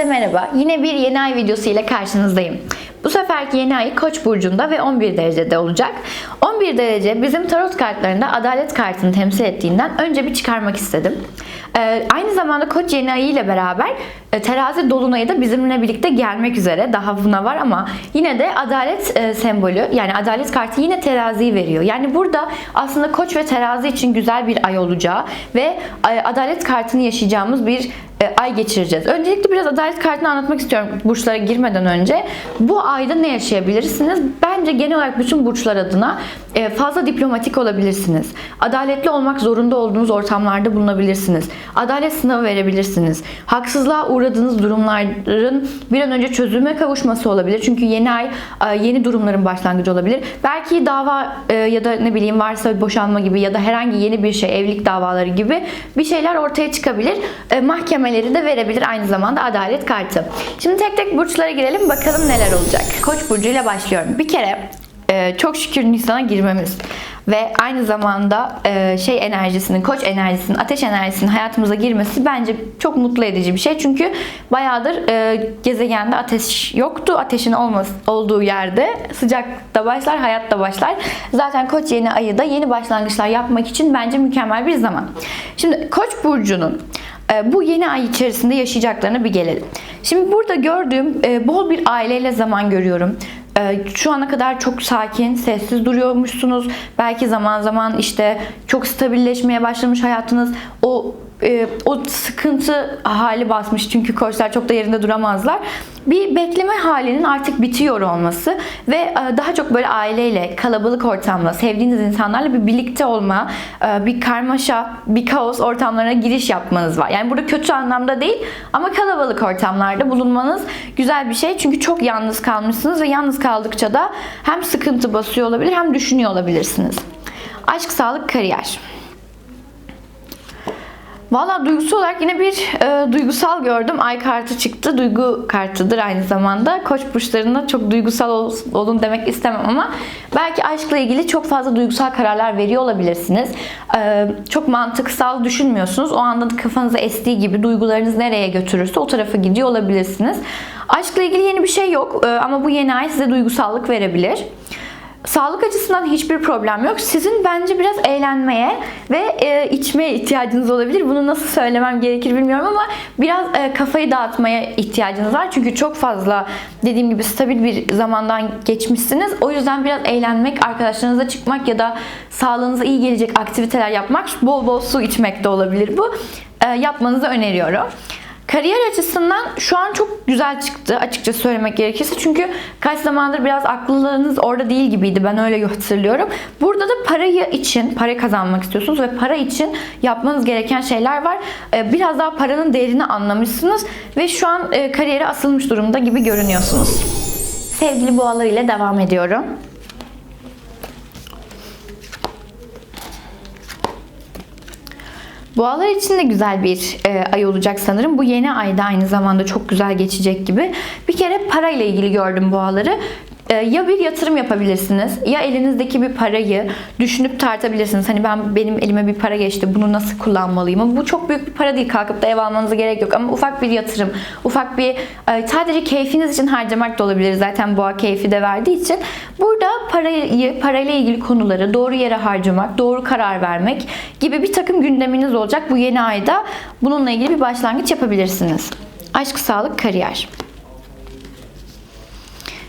Herkese merhaba. Yine bir yeni ay videosu ile karşınızdayım. Bu seferki yeni ay Koç burcunda ve 11 derecede olacak. 11 derece bizim tarot kartlarında adalet kartını temsil ettiğinden önce bir çıkarmak istedim. Ee, aynı zamanda Koç yeni ayı ile beraber e, terazi dolunayı da bizimle birlikte gelmek üzere. Daha buna var ama yine de adalet e, sembolü yani adalet kartı yine teraziyi veriyor. Yani burada aslında Koç ve terazi için güzel bir ay olacağı ve e, adalet kartını yaşayacağımız bir e, ay geçireceğiz. Öncelikle biraz adalet kartını anlatmak istiyorum burçlara girmeden önce. Bu ayda ne yaşayabilirsiniz? Bence genel olarak bütün burçlar adına fazla diplomatik olabilirsiniz. Adaletli olmak zorunda olduğunuz ortamlarda bulunabilirsiniz. Adalet sınavı verebilirsiniz. Haksızlığa uğradığınız durumların bir an önce çözüme kavuşması olabilir. Çünkü yeni ay e, yeni durumların başlangıcı olabilir. Belki dava e, ya da ne bileyim varsa boşanma gibi ya da herhangi yeni bir şey evlilik davaları gibi bir şeyler ortaya çıkabilir. E, mahkemeleri de verebilir aynı zamanda adalet kartı. Şimdi tek tek burçlara girelim bakalım neler olacak. Koç burcuyla başlıyorum. Bir kere e, çok şükür Nisan'a girmemiz ve aynı zamanda e, şey enerjisinin, koç enerjisinin, ateş enerjisinin hayatımıza girmesi bence çok mutlu edici bir şey. Çünkü bayağıdır e, gezegende ateş yoktu. Ateşin olması, olduğu yerde sıcak da başlar, hayat da başlar. Zaten koç yeni ayı da yeni başlangıçlar yapmak için bence mükemmel bir zaman. Şimdi koç burcunun e, bu yeni ay içerisinde yaşayacaklarına bir gelelim. Şimdi burada gördüğüm bol bir aileyle zaman görüyorum. E, Şu ana kadar çok sakin, sessiz duruyormuşsunuz. Belki zaman zaman işte çok stabilleşmeye başlamış hayatınız. O e, o sıkıntı hali basmış çünkü koçlar çok da yerinde duramazlar. Bir bekleme halinin artık bitiyor olması ve e, daha çok böyle aileyle, kalabalık ortamda, sevdiğiniz insanlarla bir birlikte olma, e, bir karmaşa, bir kaos ortamlarına giriş yapmanız var. Yani burada kötü anlamda değil ama kalabalık ortamlarda bulunmanız güzel bir şey. Çünkü çok yalnız kalmışsınız ve yalnız kaldıkça da hem sıkıntı basıyor olabilir hem düşünüyor olabilirsiniz. Aşk, sağlık, kariyer. Valla duygusal olarak yine bir e, duygusal gördüm. Ay kartı çıktı. Duygu kartıdır aynı zamanda. Koç burçlarında çok duygusal ol, olun demek istemem ama belki aşkla ilgili çok fazla duygusal kararlar veriyor olabilirsiniz. E, çok mantıksal düşünmüyorsunuz. O anda kafanıza estiği gibi duygularınız nereye götürürse o tarafa gidiyor olabilirsiniz. Aşkla ilgili yeni bir şey yok e, ama bu yeni ay size duygusallık verebilir. Sağlık açısından hiçbir problem yok. Sizin bence biraz eğlenmeye ve e, içmeye ihtiyacınız olabilir. Bunu nasıl söylemem gerekir bilmiyorum ama biraz e, kafayı dağıtmaya ihtiyacınız var. Çünkü çok fazla dediğim gibi stabil bir zamandan geçmişsiniz. O yüzden biraz eğlenmek, arkadaşlarınızla çıkmak ya da sağlığınıza iyi gelecek aktiviteler yapmak, bol bol su içmek de olabilir bu. E, yapmanızı öneriyorum. Kariyer açısından şu an çok güzel çıktı açıkça söylemek gerekirse. Çünkü kaç zamandır biraz aklınız orada değil gibiydi. Ben öyle hatırlıyorum. Burada da parayı için, para kazanmak istiyorsunuz ve para için yapmanız gereken şeyler var. Ee, Biraz daha paranın değerini anlamışsınız ve şu an e, kariyere asılmış durumda gibi görünüyorsunuz. Sevgili boğalar ile devam ediyorum. Boğalar için de güzel bir e, ay olacak sanırım. Bu yeni ayda aynı zamanda çok güzel geçecek gibi. Bir kere parayla ilgili gördüm boğaları. E, ya bir yatırım yapabilirsiniz ya elinizdeki bir parayı düşünüp tartabilirsiniz. Hani ben benim elime bir para geçti bunu nasıl kullanmalıyım? Bu çok büyük bir para değil kalkıp da ev almanıza gerek yok ama ufak bir yatırım, ufak bir e, sadece keyfiniz için harcamak da olabilir. Zaten boğa keyfi de verdiği için burada parayı, parayla ilgili konuları doğru yere harcamak, doğru karar vermek gibi bir takım gündeminiz olacak. Bu yeni ayda bununla ilgili bir başlangıç yapabilirsiniz. Aşk, sağlık, kariyer.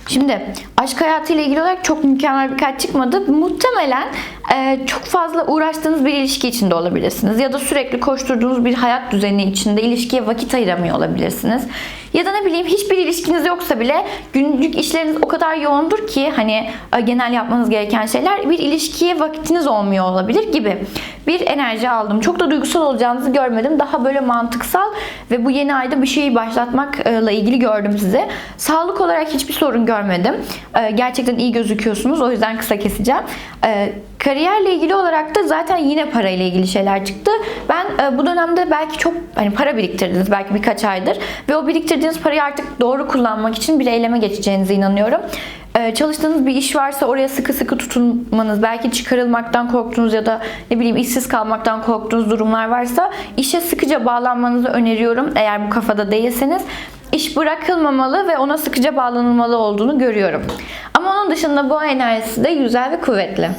Şimdi aşk hayatıyla ilgili olarak çok mükemmel bir kart çıkmadı. Muhtemelen e, çok fazla uğraştığınız bir ilişki içinde olabilirsiniz. Ya da sürekli koşturduğunuz bir hayat düzeni içinde ilişkiye vakit ayıramıyor olabilirsiniz. Ya da ne bileyim hiçbir ilişkiniz yoksa bile günlük işleriniz o kadar yoğundur ki hani e, genel yapmanız gereken şeyler bir ilişkiye vakitiniz olmuyor olabilir gibi bir enerji aldım. Çok da duygusal olacağınızı görmedim. Daha böyle mantıksal ve bu yeni ayda bir şeyi başlatmakla ilgili gördüm size. Sağlık olarak hiçbir sorun görmedim. E, Gerçekten iyi gözüküyorsunuz. O yüzden kısa keseceğim. E, Kariyerle ilgili olarak da zaten yine parayla ilgili şeyler çıktı. Ben e, bu dönemde belki çok hani para biriktirdiniz belki birkaç aydır ve o biriktirdiğiniz parayı artık doğru kullanmak için bir eyleme geçeceğinize inanıyorum. e, çalıştığınız bir iş varsa oraya sıkı sıkı tutunmanız, belki çıkarılmaktan korktuğunuz ya da ne bileyim işsiz kalmaktan korktuğunuz durumlar varsa işe sıkıca bağlanmanızı öneriyorum. Eğer bu kafada değilseniz iş bırakılmamalı ve ona sıkıca bağlanılmalı olduğunu görüyorum. Ama onun dışında bu enerjisi de güzel ve kuvvetli.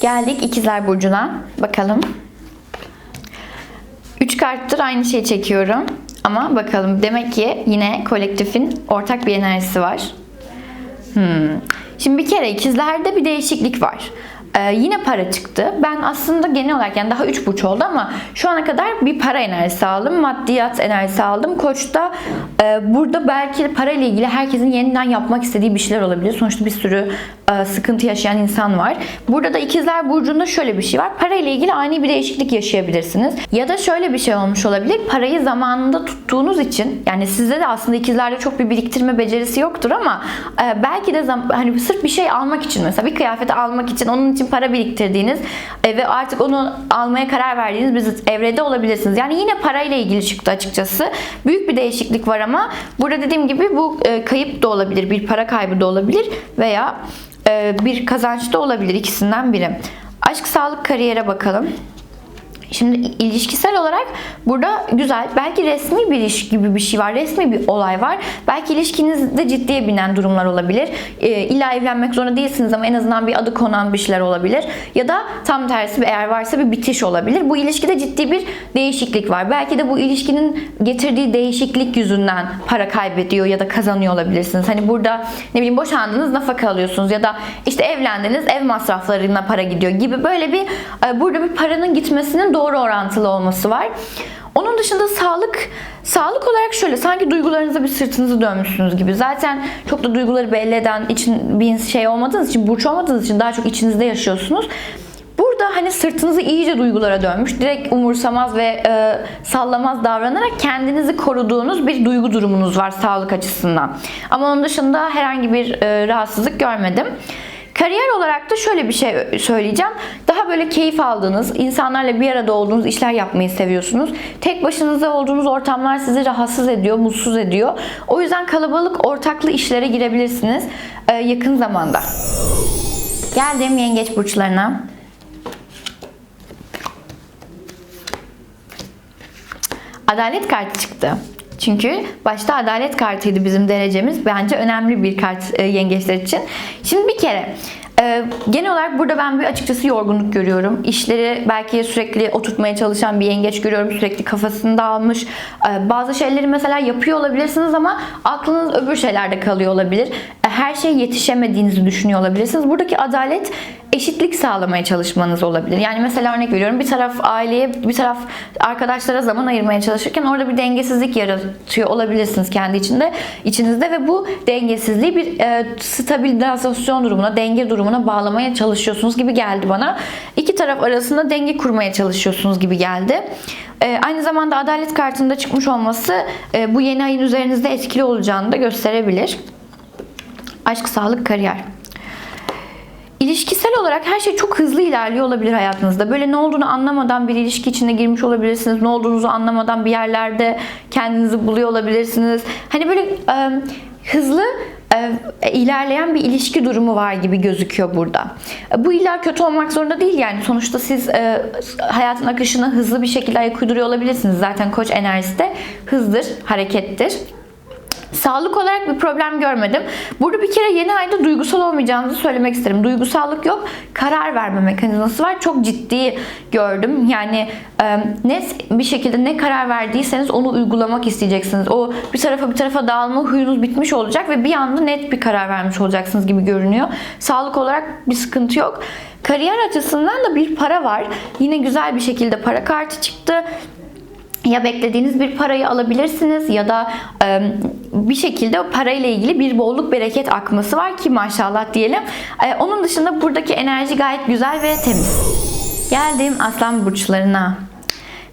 Geldik ikizler burcuna. Bakalım. Üç karttır aynı şeyi çekiyorum. Ama bakalım demek ki yine kolektifin ortak bir enerjisi var. Hmm. Şimdi bir kere ikizlerde bir değişiklik var. Ee, yine para çıktı. Ben aslında genel olarak yani daha 3 burç oldu ama şu ana kadar bir para enerjisi aldım. Maddiyat enerjisi aldım. Koç'ta burada belki para ile ilgili herkesin yeniden yapmak istediği bir şeyler olabilir. Sonuçta bir sürü e, sıkıntı yaşayan insan var. Burada da ikizler burcunda şöyle bir şey var. Para ile ilgili ani bir değişiklik yaşayabilirsiniz. Ya da şöyle bir şey olmuş olabilir. Parayı zamanında tuttuğunuz için yani sizde de aslında ikizlerde çok bir biriktirme becerisi yoktur ama e, belki de hani sırf bir şey almak için mesela bir kıyafeti almak için onun için para biriktirdiğiniz e, ve artık onu almaya karar verdiğiniz bir evrede olabilirsiniz. Yani yine parayla ilgili çıktı açıkçası. Büyük bir değişiklik var ama burada dediğim gibi bu e, kayıp da olabilir, bir para kaybı da olabilir veya e, bir kazanç da olabilir ikisinden biri. Aşk, sağlık, kariyere bakalım. Şimdi ilişkisel olarak burada güzel, belki resmi bir iş gibi bir şey var, resmi bir olay var. Belki ilişkinizde ciddiye binen durumlar olabilir. Ee, illa evlenmek zorunda değilsiniz ama en azından bir adı konan bir şeyler olabilir. Ya da tam tersi eğer varsa bir bitiş olabilir. Bu ilişkide ciddi bir değişiklik var. Belki de bu ilişkinin getirdiği değişiklik yüzünden para kaybediyor ya da kazanıyor olabilirsiniz. Hani burada ne bileyim boşandınız nafaka alıyorsunuz ya da işte evlendiniz ev masraflarına para gidiyor gibi böyle bir e, burada bir paranın gitmesinin doğru orantılı olması var. Onun dışında sağlık sağlık olarak şöyle sanki duygularınıza bir sırtınızı dönmüşsünüz gibi. Zaten çok da duyguları belli eden için bir şey olmadığınız için burç olmadığınız için daha çok içinizde yaşıyorsunuz. Burada hani sırtınızı iyice duygulara dönmüş, direkt umursamaz ve e, sallamaz davranarak kendinizi koruduğunuz bir duygu durumunuz var sağlık açısından. Ama onun dışında herhangi bir e, rahatsızlık görmedim. Kariyer olarak da şöyle bir şey söyleyeceğim. Daha böyle keyif aldığınız, insanlarla bir arada olduğunuz işler yapmayı seviyorsunuz. Tek başınıza olduğunuz ortamlar sizi rahatsız ediyor, mutsuz ediyor. O yüzden kalabalık ortaklı işlere girebilirsiniz e, yakın zamanda. Geldim yengeç burçlarına. Adalet kartı çıktı. Çünkü başta adalet kartıydı bizim derecemiz. Bence önemli bir kart e, yengeçler için. Şimdi bir kere e, genel olarak burada ben bir açıkçası yorgunluk görüyorum. İşleri belki sürekli oturtmaya çalışan bir yengeç görüyorum. Sürekli kafasını dağılmış. E, bazı şeyleri mesela yapıyor olabilirsiniz ama aklınız öbür şeylerde kalıyor olabilir. E, her şeye yetişemediğinizi düşünüyor olabilirsiniz. Buradaki adalet eşitlik sağlamaya çalışmanız olabilir. Yani mesela örnek veriyorum bir taraf aileye bir taraf arkadaşlara zaman ayırmaya çalışırken orada bir dengesizlik yaratıyor olabilirsiniz kendi içinde içinizde ve bu dengesizliği bir e, stabilizasyon durumuna, denge durumuna bağlamaya çalışıyorsunuz gibi geldi bana. İki taraf arasında denge kurmaya çalışıyorsunuz gibi geldi. E, aynı zamanda adalet kartında çıkmış olması e, bu yeni ayın üzerinizde etkili olacağını da gösterebilir. Aşk, sağlık, kariyer. İlişkisel olarak her şey çok hızlı ilerliyor olabilir hayatınızda. Böyle ne olduğunu anlamadan bir ilişki içine girmiş olabilirsiniz. Ne olduğunuzu anlamadan bir yerlerde kendinizi buluyor olabilirsiniz. Hani böyle e, hızlı e, ilerleyen bir ilişki durumu var gibi gözüküyor burada. Bu illa kötü olmak zorunda değil yani. Sonuçta siz e, hayatın akışına hızlı bir şekilde ayak uyduruyor olabilirsiniz. Zaten koç enerjisi de hızdır, harekettir. Sağlık olarak bir problem görmedim. Burada bir kere yeni ayda duygusal olmayacağınızı söylemek isterim. Duygusallık yok. Karar verme mekanizması var. Çok ciddi gördüm. Yani e, net bir şekilde ne karar verdiyseniz onu uygulamak isteyeceksiniz. O bir tarafa bir tarafa dağılma huyunuz bitmiş olacak ve bir anda net bir karar vermiş olacaksınız gibi görünüyor. Sağlık olarak bir sıkıntı yok. Kariyer açısından da bir para var. Yine güzel bir şekilde para kartı çıktı ya beklediğiniz bir parayı alabilirsiniz ya da e, bir şekilde o parayla ilgili bir bolluk bereket akması var ki maşallah diyelim. E, onun dışında buradaki enerji gayet güzel ve temiz. Geldim aslan burçlarına.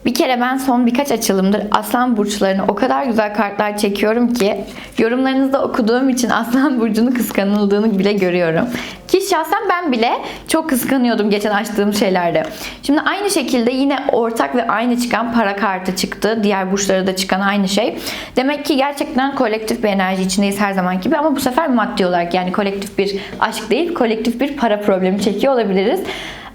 Bir kere ben son birkaç açılımdır Aslan burçlarına o kadar güzel kartlar çekiyorum ki yorumlarınızda okuduğum için Aslan burcunu kıskanıldığını bile görüyorum. Ki şahsen ben bile çok kıskanıyordum geçen açtığım şeylerde. Şimdi aynı şekilde yine ortak ve aynı çıkan para kartı çıktı. Diğer burçlara da çıkan aynı şey. Demek ki gerçekten kolektif bir enerji içindeyiz her zaman gibi ama bu sefer maddi olarak yani kolektif bir aşk değil kolektif bir para problemi çekiyor olabiliriz.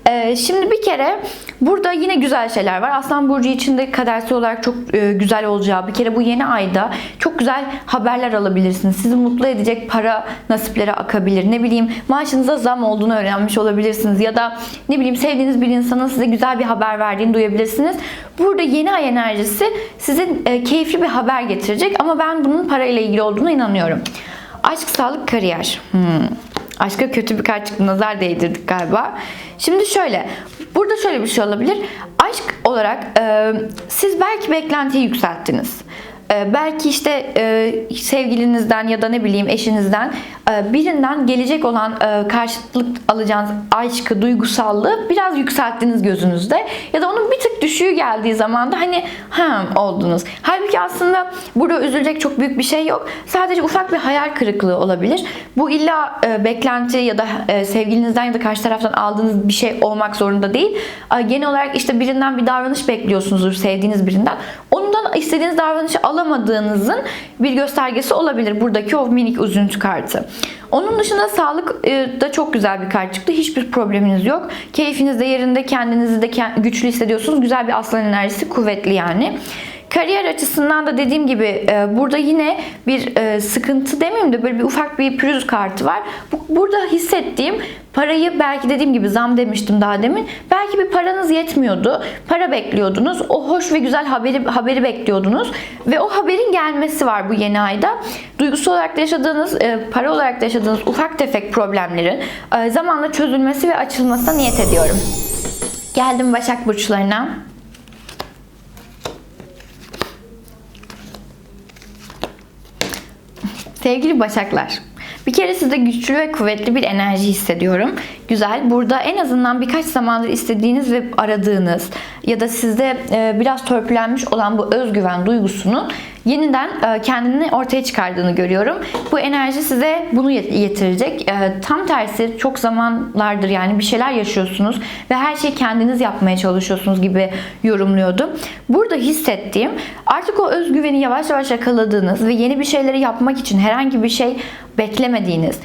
Ee, şimdi bir kere burada yine güzel şeyler var. Aslan Burcu içinde kadersel olarak çok e, güzel olacağı bir kere bu yeni ayda çok güzel haberler alabilirsiniz. Sizi mutlu edecek para nasipleri akabilir. Ne bileyim maaşınıza zam olduğunu öğrenmiş olabilirsiniz. Ya da ne bileyim sevdiğiniz bir insanın size güzel bir haber verdiğini duyabilirsiniz. Burada yeni ay enerjisi sizin e, keyifli bir haber getirecek ama ben bunun parayla ilgili olduğuna inanıyorum. Aşk, sağlık, kariyer. Hmm. Aşka kötü bir çıktı. Nazar değdirdik galiba. Şimdi şöyle. Burada şöyle bir şey olabilir. Aşk olarak e, siz belki beklentiyi yükselttiniz. E, belki işte e, sevgilinizden ya da ne bileyim eşinizden e, birinden gelecek olan e, karşılık alacağınız aşkı, duygusallığı biraz yükselttiniz gözünüzde. Ya da onun bir tık düşüğü geldiği zaman da hani ha oldunuz. Halbuki aslında burada üzülecek çok büyük bir şey yok. Sadece ufak bir hayal kırıklığı olabilir. Bu illa beklenti ya da sevgilinizden ya da karşı taraftan aldığınız bir şey olmak zorunda değil. Genel olarak işte birinden bir davranış bekliyorsunuzdur sevdiğiniz birinden. Ondan istediğiniz davranışı alamadığınızın bir göstergesi olabilir buradaki o minik üzüntü kartı. Onun dışında sağlık e, da çok güzel bir kart çıktı. Hiçbir probleminiz yok. Keyfiniz de yerinde, kendinizi de güçlü hissediyorsunuz. Güzel bir aslan enerjisi, kuvvetli yani. Kariyer açısından da dediğim gibi e, burada yine bir e, sıkıntı demeyeyim de böyle bir ufak bir pürüz kartı var. burada hissettiğim parayı belki dediğim gibi zam demiştim daha demin. Belki bir paranız yetmiyordu. Para bekliyordunuz. O hoş ve güzel haberi haberi bekliyordunuz ve o haberin gelmesi var bu yeni ayda. Duygusal olarak da yaşadığınız, e, para olarak da yaşadığınız ufak tefek problemlerin zamanla çözülmesi ve açılmasına niyet ediyorum. Geldim Başak burçlarına. Sevgili Başaklar, bir kere sizde güçlü ve kuvvetli bir enerji hissediyorum. Güzel. Burada en azından birkaç zamandır istediğiniz ve aradığınız ya da sizde e, biraz törpülenmiş olan bu özgüven duygusunun yeniden e, kendini ortaya çıkardığını görüyorum. Bu enerji size bunu getirecek. E, tam tersi çok zamanlardır yani bir şeyler yaşıyorsunuz ve her şeyi kendiniz yapmaya çalışıyorsunuz gibi yorumluyordum. Burada hissettiğim artık o özgüveni yavaş yavaş yakaladığınız ve yeni bir şeyleri yapmak için herhangi bir şey beklemediğiniz,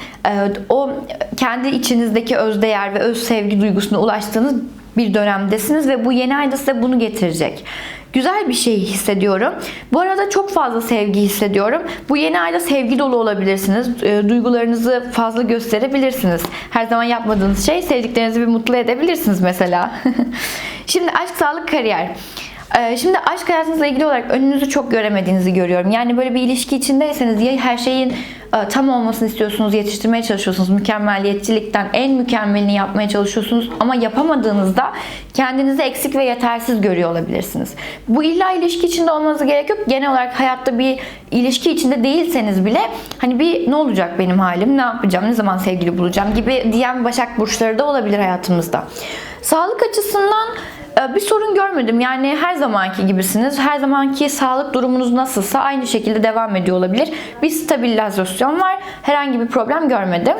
o kendi içinizdeki özdeğer ve öz sevgi duygusuna ulaştığınız bir dönemdesiniz ve bu yeni ayda size bunu getirecek. Güzel bir şey hissediyorum. Bu arada çok fazla sevgi hissediyorum. Bu yeni ayda sevgi dolu olabilirsiniz. E, duygularınızı fazla gösterebilirsiniz. Her zaman yapmadığınız şey sevdiklerinizi bir mutlu edebilirsiniz mesela. Şimdi aşk, sağlık, kariyer. Ee, şimdi aşk hayatınızla ilgili olarak önünüzü çok göremediğinizi görüyorum. Yani böyle bir ilişki içindeyseniz ya her şeyin e, tam olmasını istiyorsunuz, yetiştirmeye çalışıyorsunuz. Mükemmeliyetçilikten en mükemmelini yapmaya çalışıyorsunuz ama yapamadığınızda kendinizi eksik ve yetersiz görüyor olabilirsiniz. Bu illa ilişki içinde olmanıza gerek yok. Genel olarak hayatta bir ilişki içinde değilseniz bile hani bir ne olacak benim halim, ne yapacağım, ne zaman sevgili bulacağım gibi diyen Başak burçları da olabilir hayatımızda. Sağlık açısından bir sorun görmedim. Yani her zamanki gibisiniz. Her zamanki sağlık durumunuz nasılsa aynı şekilde devam ediyor olabilir. Bir stabilizasyon var. Herhangi bir problem görmedim.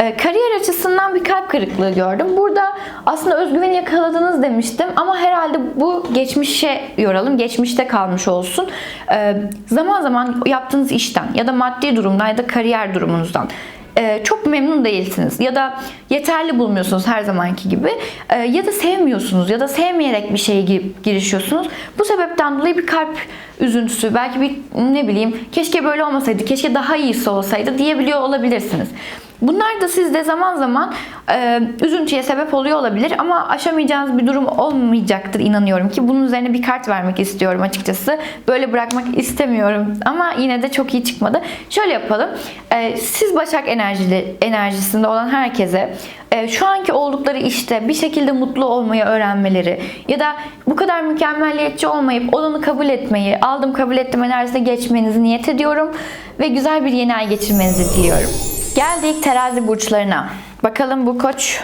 Ee, kariyer açısından bir kalp kırıklığı gördüm. Burada aslında özgüveni yakaladınız demiştim ama herhalde bu geçmişe yoralım. Geçmişte kalmış olsun. Ee, zaman zaman yaptığınız işten ya da maddi durumdan ya da kariyer durumunuzdan e, çok memnun değilsiniz ya da yeterli bulmuyorsunuz her zamanki gibi e, ya da sevmiyorsunuz ya da sevmeyerek bir şeye girişiyorsunuz. Bu sebepten dolayı bir kalp üzüntüsü, belki bir ne bileyim keşke böyle olmasaydı, keşke daha iyisi olsaydı diyebiliyor olabilirsiniz. Bunlar da sizde zaman zaman e, üzüntüye sebep oluyor olabilir ama aşamayacağınız bir durum olmayacaktır inanıyorum ki. Bunun üzerine bir kart vermek istiyorum açıkçası. Böyle bırakmak istemiyorum ama yine de çok iyi çıkmadı. Şöyle yapalım. E, siz Başak enerjili, enerjisinde olan herkese e, şu anki oldukları işte bir şekilde mutlu olmayı öğrenmeleri ya da bu kadar mükemmelliyetçi olmayıp olanı kabul etmeyi, aldım kabul ettim enerjisine geçmenizi niyet ediyorum ve güzel bir yeni ay geçirmenizi diliyorum. Geldik terazi burçlarına. Bakalım bu koç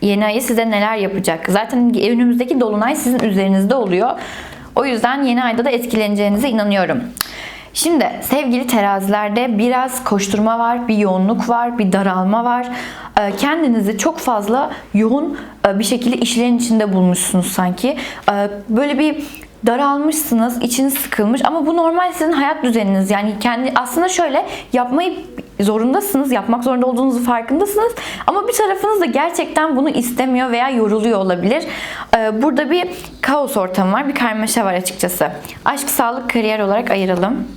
yeni ayı size neler yapacak? Zaten önümüzdeki dolunay sizin üzerinizde oluyor. O yüzden yeni ayda da etkileneceğinize inanıyorum. Şimdi sevgili terazilerde biraz koşturma var, bir yoğunluk var, bir daralma var. Ee, Kendinizi çok fazla yoğun e, bir şekilde işlerin içinde bulmuşsunuz sanki. Ee, Böyle bir daralmışsınız, içiniz sıkılmış ama bu normal sizin hayat düzeniniz. Yani kendi aslında şöyle yapmayı zorundasınız, yapmak zorunda olduğunuzu farkındasınız ama bir tarafınız da gerçekten bunu istemiyor veya yoruluyor olabilir. Ee, Burada bir kaos ortamı var, bir karmaşa var açıkçası. Aşk, sağlık, kariyer olarak ayıralım.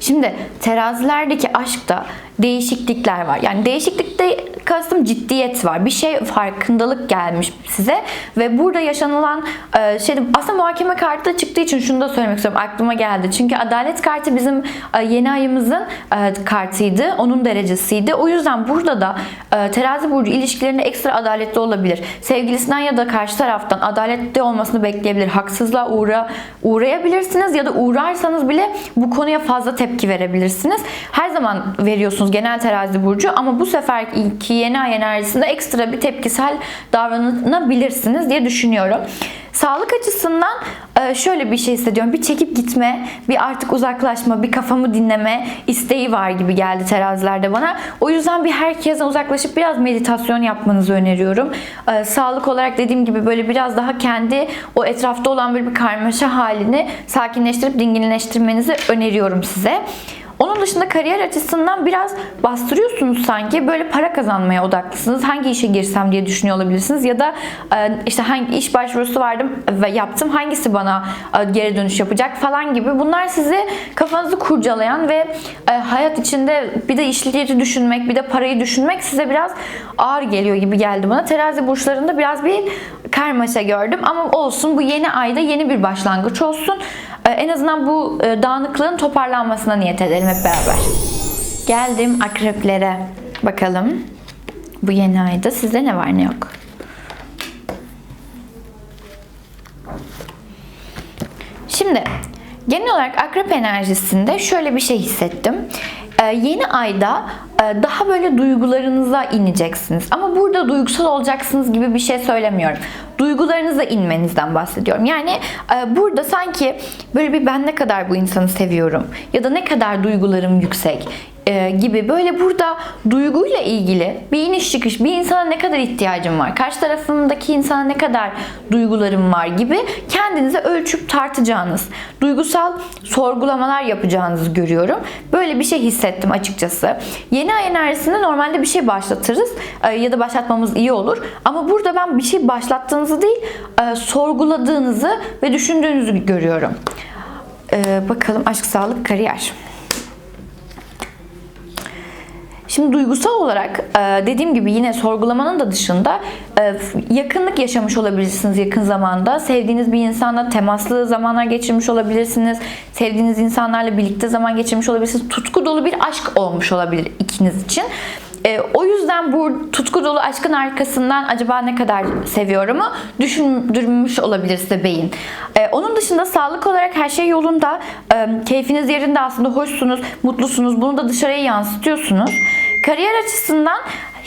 Şimdi terazilerdeki aşkta değişiklikler var. Yani değişiklikte kastım ciddiyet var. Bir şey farkındalık gelmiş size ve burada yaşanılan e, şey aslında muhakeme kartı da çıktığı için şunu da söylemek istiyorum. Aklıma geldi. Çünkü adalet kartı bizim e, yeni ayımızın e, kartıydı. Onun derecesiydi. O yüzden burada da e, terazi burcu ilişkilerinde ekstra adaletli olabilir. Sevgilisinden ya da karşı taraftan adaletli olmasını bekleyebilir. Haksızlığa uğra uğrayabilirsiniz ya da uğrarsanız bile bu konuya fazla tepki verebilirsiniz. Her zaman veriyorsunuz genel terazi burcu ama bu sefer iki yeni ay enerjisinde ekstra bir tepkisel davranabilirsiniz diye düşünüyorum. Sağlık açısından e, şöyle bir şey hissediyorum. Bir çekip gitme, bir artık uzaklaşma, bir kafamı dinleme isteği var gibi geldi terazilerde bana. O yüzden bir herkese uzaklaşıp biraz meditasyon yapmanızı öneriyorum. E, Sağlık olarak dediğim gibi böyle biraz daha kendi o etrafta olan böyle bir karmaşa halini sakinleştirip dinginleştirmenizi öneriyorum size. Onun dışında kariyer açısından biraz bastırıyorsunuz sanki. Böyle para kazanmaya odaklısınız. Hangi işe girsem diye düşünüyor olabilirsiniz. Ya da e, işte hangi iş başvurusu verdim ve yaptım. Hangisi bana e, geri dönüş yapacak falan gibi. Bunlar sizi kafanızı kurcalayan ve e, hayat içinde bir de işleri düşünmek, bir de parayı düşünmek size biraz ağır geliyor gibi geldi bana. Terazi burçlarında biraz bir karmaşa gördüm. Ama olsun bu yeni ayda yeni bir başlangıç olsun. E, En azından bu e, dağınıklığın toparlanmasına niyet edelim hep beraber. Geldim akreplere. Bakalım bu yeni ayda sizde ne var ne yok. Şimdi genel olarak akrep enerjisinde şöyle bir şey hissettim. Ee, yeni ayda e, daha böyle duygularınıza ineceksiniz. Ama burada duygusal olacaksınız gibi bir şey söylemiyorum. Duygularınıza inmenizden bahsediyorum. Yani e, burada sanki böyle bir ben ne kadar bu insanı seviyorum ya da ne kadar duygularım yüksek e, gibi böyle burada duyguyla ilgili bir iniş çıkış, bir insana ne kadar ihtiyacım var, karşı tarafındaki insana ne kadar duygularım var gibi kendinize ölçüp tartacağınız, duygusal sorgulamalar yapacağınızı görüyorum. Böyle bir şey hissettim açıkçası. Yeni ay enerjisinde normalde bir şey başlatırız e, ya da başlatmamız iyi olur. Ama burada ben bir şey başlattığınızı değil, e, sorguladığınızı ve düşündüğünüzü görüyorum. E, bakalım aşk, sağlık, kariyer. Şimdi duygusal olarak e, dediğim gibi yine sorgulamanın da dışında e, yakınlık yaşamış olabilirsiniz yakın zamanda. Sevdiğiniz bir insanla temaslı zamanlar geçirmiş olabilirsiniz. Sevdiğiniz insanlarla birlikte zaman geçirmiş olabilirsiniz. Tutku dolu bir aşk olmuş olabilir ikiniz için. E, o yüzden bu tutku dolu aşkın arkasından acaba ne kadar seviyorumu düşündürmüş olabilir size beyin. E, onun dışında sağlık olarak her şey yolunda. E, keyfiniz yerinde aslında hoşsunuz, mutlusunuz. Bunu da dışarıya yansıtıyorsunuz. Kariyer açısından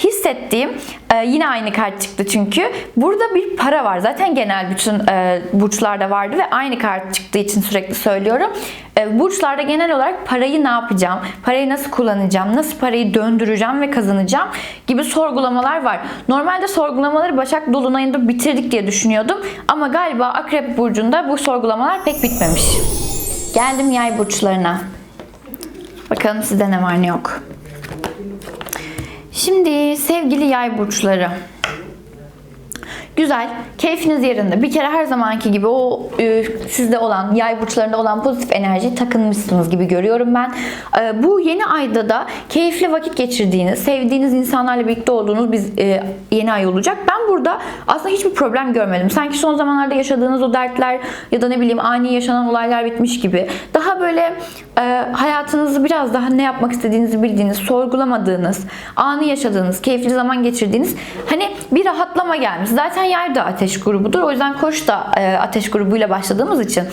hissettiğim e, yine aynı kart çıktı çünkü burada bir para var. Zaten genel bütün e, burçlarda vardı ve aynı kart çıktığı için sürekli söylüyorum. E, burçlarda genel olarak parayı ne yapacağım, parayı nasıl kullanacağım, nasıl parayı döndüreceğim ve kazanacağım gibi sorgulamalar var. Normalde sorgulamaları Başak Dolunay'ında bitirdik diye düşünüyordum ama galiba Akrep Burcu'nda bu sorgulamalar pek bitmemiş. Geldim yay burçlarına. Bakalım sizde ne var ne yok. Şimdi sevgili yay burçları. Güzel, keyfiniz yerinde. Bir kere her zamanki gibi o e, sizde olan, yay burçlarında olan pozitif enerjiyi takınmışsınız gibi görüyorum ben. E, bu yeni ayda da keyifli vakit geçirdiğiniz, sevdiğiniz insanlarla birlikte olduğunuz bir e, yeni ay olacak. Ben burada aslında hiçbir problem görmedim. Sanki son zamanlarda yaşadığınız o dertler ya da ne bileyim ani yaşanan olaylar bitmiş gibi. Daha böyle e, hayatınızı biraz daha ne yapmak istediğinizi bildiğiniz, sorgulamadığınız, anı yaşadığınız, keyifli zaman geçirdiğiniz hani bir rahatlama gelmiş. Zaten yay da ateş grubudur. O yüzden koç da e, ateş grubuyla başladığımız için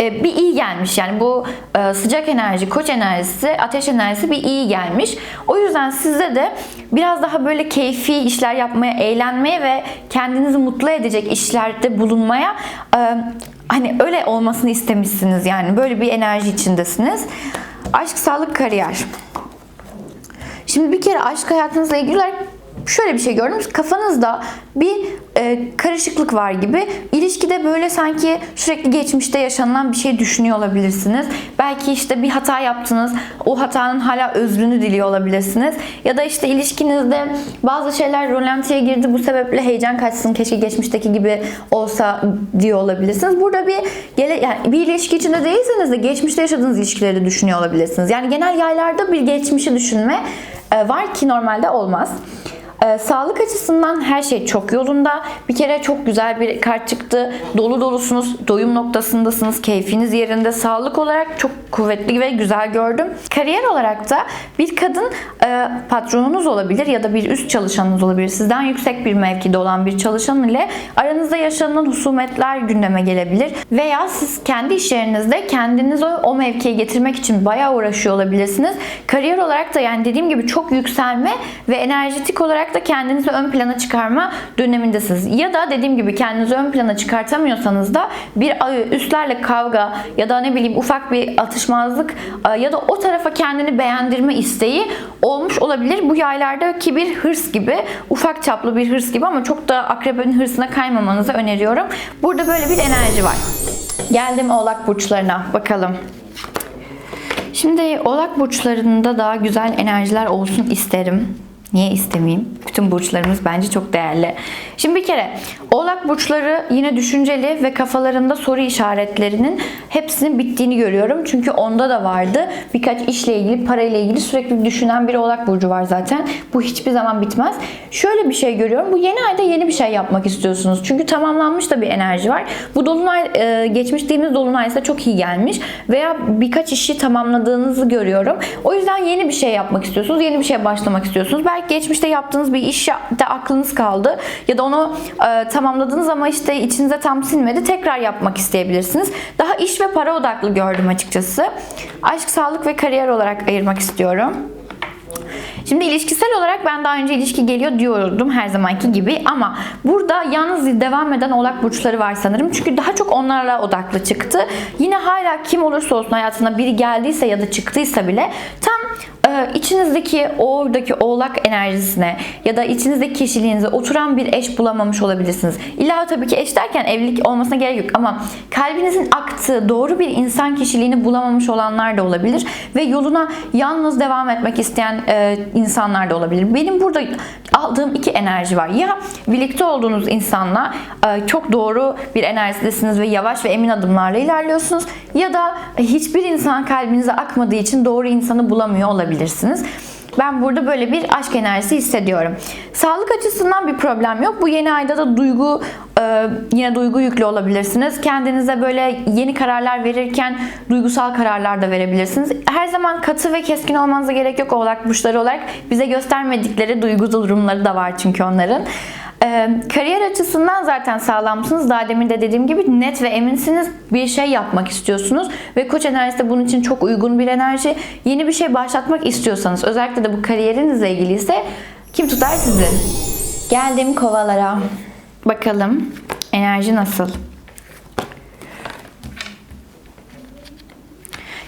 e, bir iyi gelmiş. Yani bu e, sıcak enerji, koç enerjisi, ateş enerjisi bir iyi gelmiş. O yüzden sizde de biraz daha böyle keyfi işler yapmaya, eğlenmeye ve kendinizi mutlu edecek işlerde bulunmaya hani öyle olmasını istemişsiniz yani. Böyle bir enerji içindesiniz. Aşk, sağlık, kariyer. Şimdi bir kere aşk hayatınızla ilgili olarak şöyle bir şey gördüm. Kafanızda bir e, karışıklık var gibi. İlişkide böyle sanki sürekli geçmişte yaşanılan bir şey düşünüyor olabilirsiniz. Belki işte bir hata yaptınız. O hatanın hala özrünü diliyor olabilirsiniz. Ya da işte ilişkinizde bazı şeyler rolantiye girdi. Bu sebeple heyecan kaçsın. Keşke geçmişteki gibi olsa diyor olabilirsiniz. Burada bir gele, yani bir ilişki içinde değilseniz de geçmişte yaşadığınız ilişkileri düşünüyor olabilirsiniz. Yani genel yaylarda bir geçmişi düşünme e, var ki normalde olmaz. Ee, sağlık açısından her şey çok yolunda. Bir kere çok güzel bir kart çıktı. Dolu dolusunuz, doyum noktasındasınız, keyfiniz yerinde. Sağlık olarak çok kuvvetli ve güzel gördüm. Kariyer olarak da bir kadın e, patronunuz olabilir ya da bir üst çalışanınız olabilir. Sizden yüksek bir mevkide olan bir çalışan ile aranızda yaşanılan husumetler gündeme gelebilir. Veya siz kendi iş yerinizde kendinizi o, o mevkiye getirmek için bayağı uğraşıyor olabilirsiniz. Kariyer olarak da yani dediğim gibi çok yükselme ve enerjetik olarak da kendinizi ön plana çıkarma dönemindesiniz. Ya da dediğim gibi kendinizi ön plana çıkartamıyorsanız da bir üstlerle kavga ya da ne bileyim ufak bir atışmazlık ya da o tarafa kendini beğendirme isteği olmuş olabilir. Bu yaylardaki bir hırs gibi, ufak çaplı bir hırs gibi ama çok da akrebin hırsına kaymamanızı öneriyorum. Burada böyle bir enerji var. Geldim oğlak burçlarına bakalım. Şimdi oğlak burçlarında daha güzel enerjiler olsun isterim. Niye istemeyeyim? Bütün burçlarımız bence çok değerli. Şimdi bir kere Oğlak burçları yine düşünceli ve kafalarında soru işaretlerinin hepsinin bittiğini görüyorum. Çünkü onda da vardı. Birkaç işle ilgili, parayla ilgili sürekli düşünen bir Oğlak burcu var zaten. Bu hiçbir zaman bitmez. Şöyle bir şey görüyorum. Bu yeni ayda yeni bir şey yapmak istiyorsunuz. Çünkü tamamlanmış da bir enerji var. Bu dolunay e, geçmiştiğimiz dolunay ise çok iyi gelmiş veya birkaç işi tamamladığınızı görüyorum. O yüzden yeni bir şey yapmak istiyorsunuz. Yeni bir şeye başlamak istiyorsunuz. Belki geçmişte yaptığınız bir işte aklınız kaldı ya da onu e, tamamladınız ama işte içinize tam sinmedi. Tekrar yapmak isteyebilirsiniz. Daha iş ve para odaklı gördüm açıkçası. Aşk, sağlık ve kariyer olarak ayırmak istiyorum. Şimdi ilişkisel olarak ben daha önce ilişki geliyor diyordum her zamanki gibi ama burada yalnız devam eden oğlak burçları var sanırım. Çünkü daha çok onlarla odaklı çıktı. Yine hala kim olursa olsun hayatına biri geldiyse ya da çıktıysa bile tam içinizdeki oradaki oğlak enerjisine ya da içinizdeki kişiliğinize oturan bir eş bulamamış olabilirsiniz. İlla tabii ki eş derken evlilik olmasına gerek yok ama kalbinizin aktığı doğru bir insan kişiliğini bulamamış olanlar da olabilir ve yoluna yalnız devam etmek isteyen e, insanlar da olabilir. Benim burada aldığım iki enerji var. Ya birlikte olduğunuz insanla e, çok doğru bir enerjidesiniz ve yavaş ve emin adımlarla ilerliyorsunuz ya da hiçbir insan kalbinize akmadığı için doğru insanı bulamıyor olabilirsiniz. Ben burada böyle bir aşk enerjisi hissediyorum. Sağlık açısından bir problem yok. Bu yeni ayda da duygu e, yine duygu yüklü olabilirsiniz. Kendinize böyle yeni kararlar verirken duygusal kararlar da verebilirsiniz. Her zaman katı ve keskin olmanıza gerek yok oğlak burçları olarak. Bize göstermedikleri duygu durumları da var çünkü onların. Ee, kariyer açısından zaten sağlamsınız. Daha demin de dediğim gibi net ve eminsiniz. Bir şey yapmak istiyorsunuz. Ve koç enerjisi de bunun için çok uygun bir enerji. Yeni bir şey başlatmak istiyorsanız özellikle de bu kariyerinizle ilgili ise kim tutar sizi? Geldim kovalara. Bakalım enerji nasıl?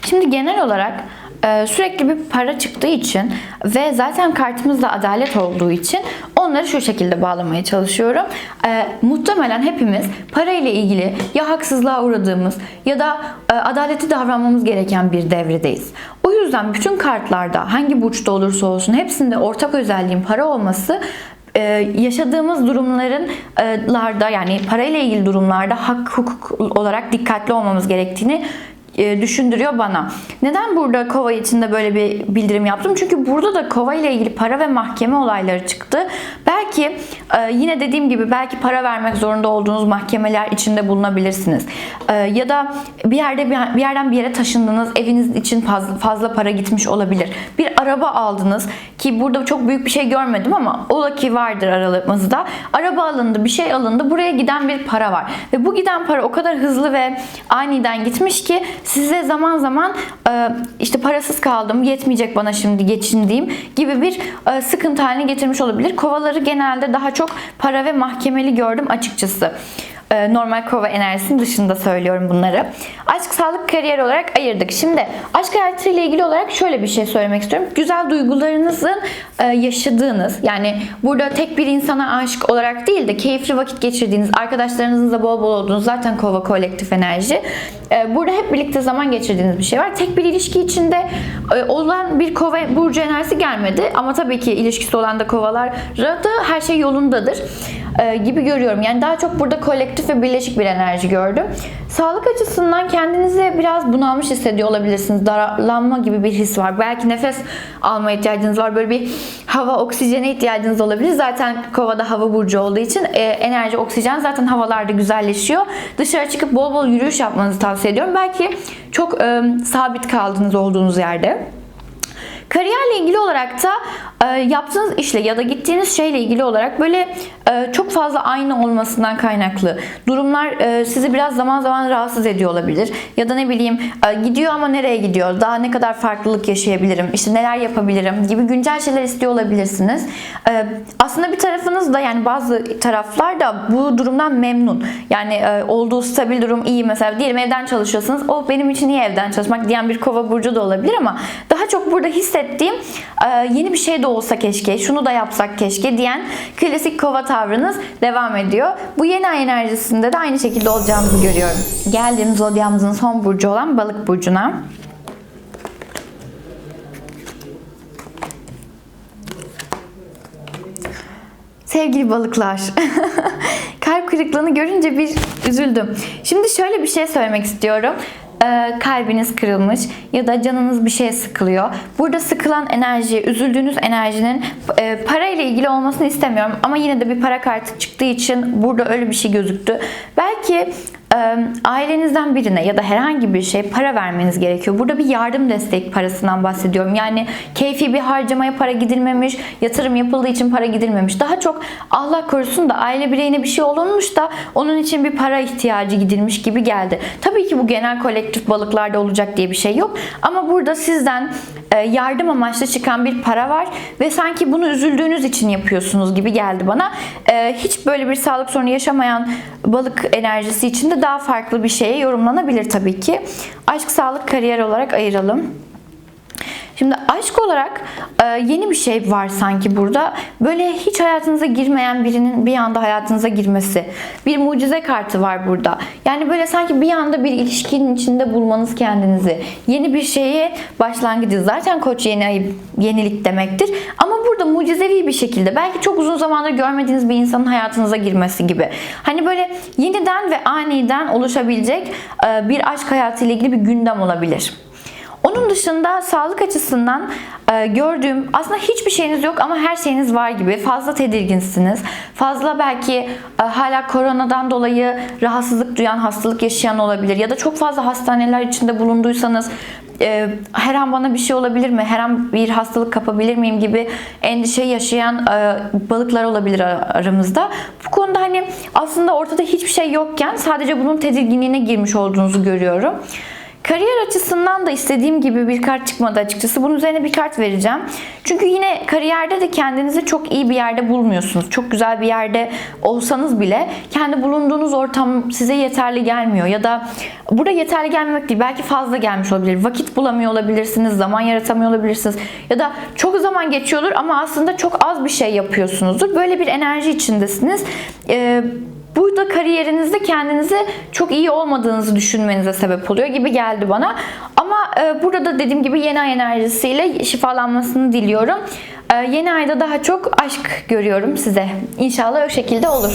Şimdi genel olarak sürekli bir para çıktığı için ve zaten kartımızda adalet olduğu için onları şu şekilde bağlamaya çalışıyorum. E, muhtemelen hepimiz para ile ilgili ya haksızlığa uğradığımız ya da e, adaleti davranmamız gereken bir devredeyiz. O yüzden bütün kartlarda hangi burçta olursa olsun hepsinde ortak özelliğin para olması yaşadığımız durumlarında yani parayla ilgili durumlarda hak hukuk olarak dikkatli olmamız gerektiğini e, düşündürüyor bana. Neden burada kova içinde böyle bir bildirim yaptım? Çünkü burada da kova ile ilgili para ve mahkeme olayları çıktı. Belki belki e, yine dediğim gibi belki para vermek zorunda olduğunuz mahkemeler içinde bulunabilirsiniz. E, ya da bir yerde bir yerden bir yere taşındınız, eviniz için fazla, fazla para gitmiş olabilir. Bir araba aldınız ki burada çok büyük bir şey görmedim ama ola ki vardır aralarımızda. Araba alındı, bir şey alındı. Buraya giden bir para var. Ve bu giden para o kadar hızlı ve aniden gitmiş ki size zaman zaman e, işte parasız kaldım, yetmeyecek bana şimdi geçindiğim gibi bir e, sıkıntı haline getirmiş olabilir. Kovaları genelde daha çok para ve mahkemeli gördüm açıkçası. E, Normal kova enerjisinin dışında söylüyorum bunları. Aşk, sağlık, kariyer olarak ayırdık. Şimdi aşk hayatıyla ilgili olarak şöyle bir şey söylemek istiyorum. Güzel duygularınızın e, yaşadığınız yani burada tek bir insana aşık olarak değil de keyifli vakit geçirdiğiniz, arkadaşlarınızla bol bol olduğunuz zaten kova kolektif enerji. E, Burada hep birlikte zaman geçirdiğiniz bir şey var. Tek bir ilişki içinde e, olan bir kova burcu enerjisi gelmedi. Ama tabii ki ilişkisi olan da kovalarda da her şey yolundadır gibi görüyorum. Yani daha çok burada kolektif ve birleşik bir enerji gördüm. Sağlık açısından kendinizi biraz bunalmış hissediyor olabilirsiniz. Darlanma gibi bir his var. Belki nefes alma ihtiyacınız var. Böyle bir hava, oksijene ihtiyacınız olabilir. Zaten kovada hava burcu olduğu için e, enerji, oksijen zaten havalarda güzelleşiyor. Dışarı çıkıp bol bol yürüyüş yapmanızı tavsiye ediyorum. Belki çok e, sabit kaldınız olduğunuz yerde. Kariyerle ilgili olarak da e, yaptığınız işle ya da gittiğiniz şeyle ilgili olarak böyle e, çok fazla aynı olmasından kaynaklı durumlar e, sizi biraz zaman zaman rahatsız ediyor olabilir. Ya da ne bileyim e, gidiyor ama nereye gidiyor? Daha ne kadar farklılık yaşayabilirim? İşte neler yapabilirim? Gibi güncel şeyler istiyor olabilirsiniz. E, aslında bir tarafınız da yani bazı taraflar da bu durumdan memnun. Yani e, olduğu stabil durum iyi mesela diyelim evden çalışıyorsunuz. O benim için iyi evden çalışmak diyen bir kova burcu da olabilir ama daha çok burada hissettiğim e, yeni bir şey de olsa keşke, şunu da yapsak keşke diyen klasik kova tavrınız devam ediyor. Bu yeni ay enerjisinde de aynı şekilde olacağımızı görüyorum. Geldim zodyamızın son burcu olan balık burcuna. Sevgili balıklar. Kalp kırıklığını görünce bir üzüldüm. Şimdi şöyle bir şey söylemek istiyorum. Ee, kalbiniz kırılmış ya da canınız bir şeye sıkılıyor. Burada sıkılan enerji, üzüldüğünüz enerjinin e, para ile ilgili olmasını istemiyorum. Ama yine de bir para kartı çıktığı için burada öyle bir şey gözüktü. Belki ailenizden birine ya da herhangi bir şey para vermeniz gerekiyor. Burada bir yardım destek parasından bahsediyorum. Yani keyfi bir harcamaya para gidilmemiş, yatırım yapıldığı için para gidilmemiş. Daha çok Allah korusun da aile bireyine bir şey olunmuş da onun için bir para ihtiyacı gidilmiş gibi geldi. Tabii ki bu genel kolektif balıklarda olacak diye bir şey yok. Ama burada sizden yardım amaçlı çıkan bir para var ve sanki bunu üzüldüğünüz için yapıyorsunuz gibi geldi bana. Hiç böyle bir sağlık sorunu yaşamayan balık enerjisi için de daha farklı bir şeye yorumlanabilir tabii ki. Aşk, sağlık, kariyer olarak ayıralım. Şimdi aşk olarak e, yeni bir şey var sanki burada. Böyle hiç hayatınıza girmeyen birinin bir anda hayatınıza girmesi. Bir mucize kartı var burada. Yani böyle sanki bir anda bir ilişkinin içinde bulmanız kendinizi. Yeni bir şeye başlangıcı. Zaten koç yeni ay yenilik demektir. Ama burada mucizevi bir şekilde belki çok uzun zamandır görmediğiniz bir insanın hayatınıza girmesi gibi. Hani böyle yeniden ve aniden oluşabilecek e, bir aşk hayatıyla ilgili bir gündem olabilir. Onun dışında sağlık açısından e, gördüğüm aslında hiçbir şeyiniz yok ama her şeyiniz var gibi. Fazla tedirginsiniz. Fazla belki e, hala koronadan dolayı rahatsızlık duyan, hastalık yaşayan olabilir. Ya da çok fazla hastaneler içinde bulunduysanız e, her an bana bir şey olabilir mi? Her an bir hastalık kapabilir miyim gibi endişe yaşayan e, balıklar olabilir aramızda. Bu konuda hani aslında ortada hiçbir şey yokken sadece bunun tedirginliğine girmiş olduğunuzu görüyorum. Kariyer açısından da istediğim gibi bir kart çıkmadı açıkçası. Bunun üzerine bir kart vereceğim. Çünkü yine kariyerde de kendinizi çok iyi bir yerde bulmuyorsunuz. Çok güzel bir yerde olsanız bile kendi bulunduğunuz ortam size yeterli gelmiyor. Ya da burada yeterli gelmemek değil. Belki fazla gelmiş olabilir. Vakit bulamıyor olabilirsiniz. Zaman yaratamıyor olabilirsiniz. Ya da çok zaman geçiyordur ama aslında çok az bir şey yapıyorsunuzdur. Böyle bir enerji içindesiniz. Ee, bu da kariyerinizde kendinizi çok iyi olmadığınızı düşünmenize sebep oluyor gibi geldi bana. Ama e, burada dediğim gibi yeni ay enerjisiyle şifalanmasını diliyorum. E, yeni ayda daha çok aşk görüyorum size. İnşallah o şekilde olur.